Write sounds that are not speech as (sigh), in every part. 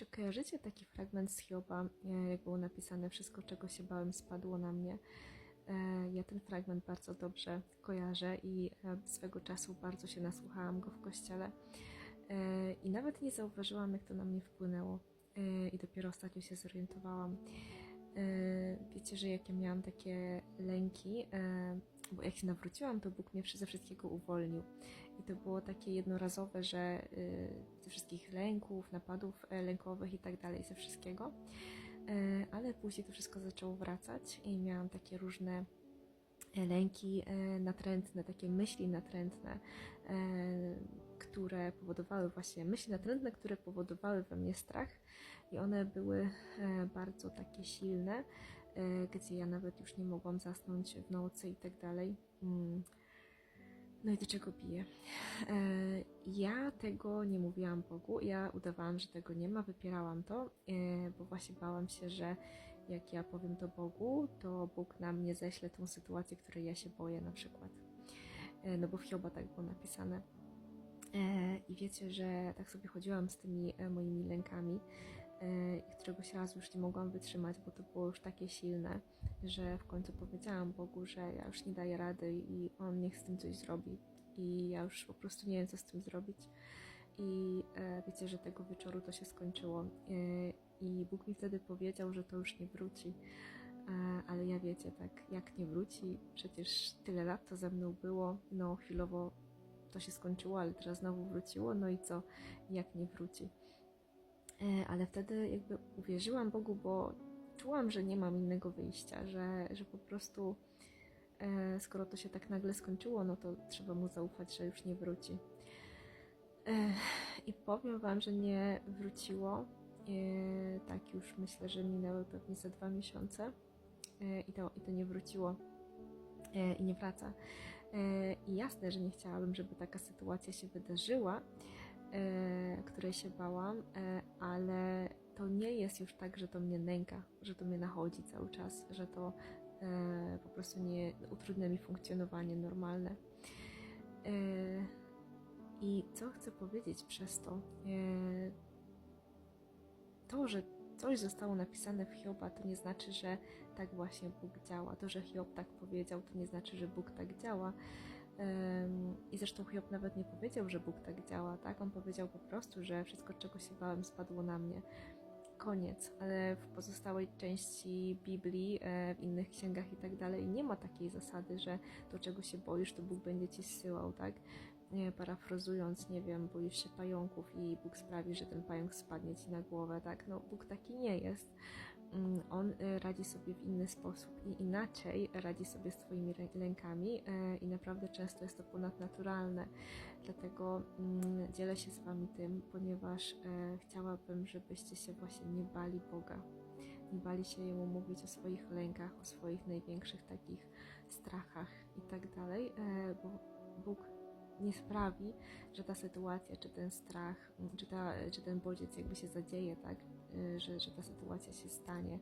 Czy kojarzycie taki fragment z Hioba, jak było napisane, wszystko czego się bałem spadło na mnie? E, Ja ten fragment bardzo dobrze kojarzę i e, swego czasu bardzo się nasłuchałam go w kościele E, i nawet nie zauważyłam, jak to na mnie wpłynęło i dopiero ostatnio się zorientowałam. Wiecie, że jak ja miałam takie lęki, bo jak się nawróciłam, to Bóg mnie ze wszystkiego uwolnił. I to było takie jednorazowe, że y, ze wszystkich lęków, napadów e, lękowych i tak dalej, ze wszystkiego. E, Ale później to wszystko zaczęło wracać i miałam takie różne e, lęki natrętne, takie myśli natrętne, które powodowały właśnie myśli natrętne, które powodowały we mnie strach i one były bardzo takie silne, gdzie ja nawet już nie mogłam zasnąć w nocy i tak dalej. Mm. No i do czego piję? E, Ja tego nie mówiłam Bogu, ja udawałam, że tego nie ma, wypierałam to, e, bo właśnie bałam się, że jak ja powiem to Bogu, to Bóg na mnie ześle tą sytuację, której ja się boję na przykład. No bo w Hioba tak było napisane. I wiecie, że tak sobie chodziłam z tymi e, moimi lękami któregoś razu już nie mogłam wytrzymać, bo to było już takie silne, że w końcu powiedziałam Bogu, że ja już nie daję rady i On niech z tym coś zrobi. I ja już po prostu nie wiem, co z tym zrobić. I e, wiecie, że tego wieczoru to się skończyło. E, I Bóg mi wtedy powiedział, że to już nie wróci. E, ale ja wiecie, tak, jak nie wróci? Przecież tyle lat to ze mną było. No, chwilowo to się skończyło, ale teraz znowu wróciło. No i co, jak nie wróci? E, ale wtedy jakby uwierzyłam Bogu, bo czułam, że nie mam innego wyjścia, że, że po prostu e, skoro to się tak nagle skończyło, no to trzeba mu zaufać, że już nie wróci. E, I powiem Wam, że nie wróciło. Tak już myślę, że minęły pewnie ze dwa miesiące i, to, i to nie wróciło i nie wraca. I jasne, że nie chciałabym, żeby taka sytuacja się wydarzyła, której się bałam, e, ale to nie jest już tak, że to mnie nęka, że to mnie nachodzi cały czas, że to e, po prostu nie utrudnia mi funkcjonowanie normalne. E, I co chcę powiedzieć przez to? E, to, że coś zostało napisane w Hioba, to nie znaczy, że tak właśnie Bóg działa. To, że Hiob tak powiedział, to nie znaczy, że Bóg tak działa. I zresztą Hiob nawet nie powiedział, że Bóg tak działa, tak? On powiedział po prostu, że wszystko, czego się bałem, spadło na mnie. Koniec, ale w pozostałej części Biblii, e, w innych księgach i tak dalej, nie ma takiej zasady, że to, czego się boisz, to Bóg będzie ci zsyłał, tak? Parafrazując, nie wiem, boisz się pająków i Bóg sprawi, że ten pająk spadnie ci na głowę, tak? No, Bóg taki nie jest. Mm, On e, radzi sobie w inny sposób i inaczej radzi sobie z Twoimi lękami e, i naprawdę często jest to ponadnaturalne. Dlatego mm, dzielę się z Wami tym, ponieważ e, chciałabym, żebyście się właśnie nie bali Boga. Nie bali się Jemu mówić o swoich lękach, o swoich największych takich strachach i tak dalej, e, bo Bóg nie sprawi, że ta sytuacja, czy ten strach, czy, ta, czy ten bodziec jakby się zadzieje, tak, y, że, że ta sytuacja się stanie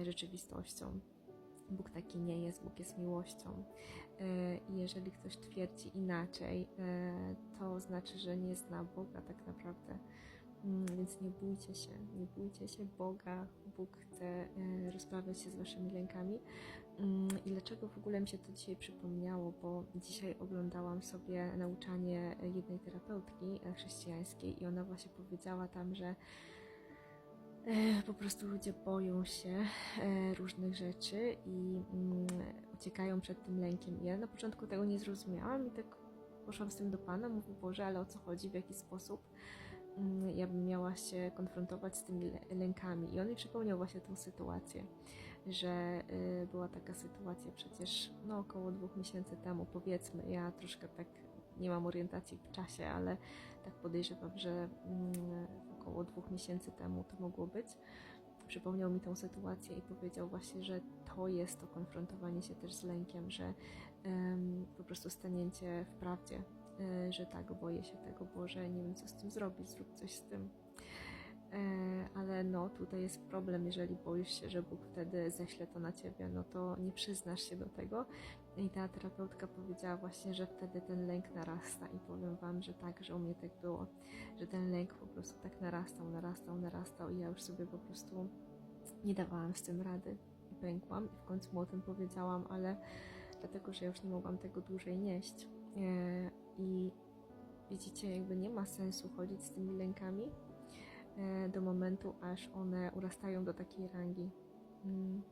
y, rzeczywistością. Bóg taki nie jest, Bóg jest miłością. Y, I jeżeli ktoś twierdzi inaczej, to znaczy, że nie zna Boga tak naprawdę. Mm, Więc nie bójcie się, nie bójcie się Boga. Bóg chce y, rozprawiać się z waszymi lękami. Mm, I dlaczego w ogóle mi się to dzisiaj przypomniało? Bo dzisiaj oglądałam sobie nauczanie jednej terapeutki e, chrześcijańskiej i ona właśnie powiedziała tam, że e, po prostu ludzie boją się e, różnych rzeczy i mm, uciekają przed tym lękiem. Ja na początku tego nie zrozumiałam i tak poszłam z tym do Pana, mówię, Boże, ale o co chodzi, w jaki sposób ja bym miała się konfrontować z tymi lę- lękami. I on mi przypomniał właśnie tą sytuację, że y, była taka sytuacja przecież no, około dwóch miesięcy temu, powiedzmy. Ja troszkę tak nie mam orientacji w czasie, ale tak podejrzewam, że mm, około dwóch miesięcy temu to mogło być. Przypomniał mi tą sytuację i powiedział właśnie, że to jest to konfrontowanie się też z lękiem, że em, po prostu stanięcie w prawdzie, że tak, boję się tego, Boże, nie wiem co z tym zrobić, zrób coś z tym. E, ale no, tutaj jest problem, jeżeli boisz się, że Bóg wtedy ześle to na ciebie, no to nie przyznasz się do tego. I ta terapeutka powiedziała właśnie, że wtedy ten lęk narasta i powiem Wam, że tak, że u mnie tak było, że ten lęk po prostu tak narastał, narastał, narastał i ja już sobie po prostu nie dawałam z tym rady i pękłam i w końcu mu o tym powiedziałam, ale dlatego, że ja już nie mogłam tego dłużej nieść. I widzicie, jakby nie ma sensu chodzić z tymi lękami e, do momentu, aż one urastają do takiej rangi. Mm.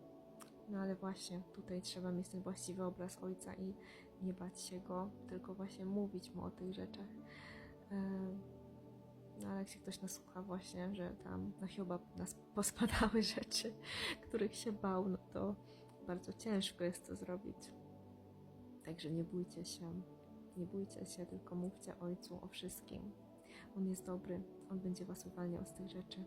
No ale właśnie tutaj trzeba mieć ten właściwy obraz ojca i nie bać się go, tylko właśnie mówić mu o tych rzeczach. E, No ale jak się ktoś nasłucha właśnie, że tam na Hioba nas pospadały (laughs) rzeczy, których się bał, no to bardzo ciężko jest to zrobić. Także nie bójcie się, nie bójcie się, tylko mówcie ojcu o wszystkim. On jest dobry, on będzie was uwalniał z tych rzeczy.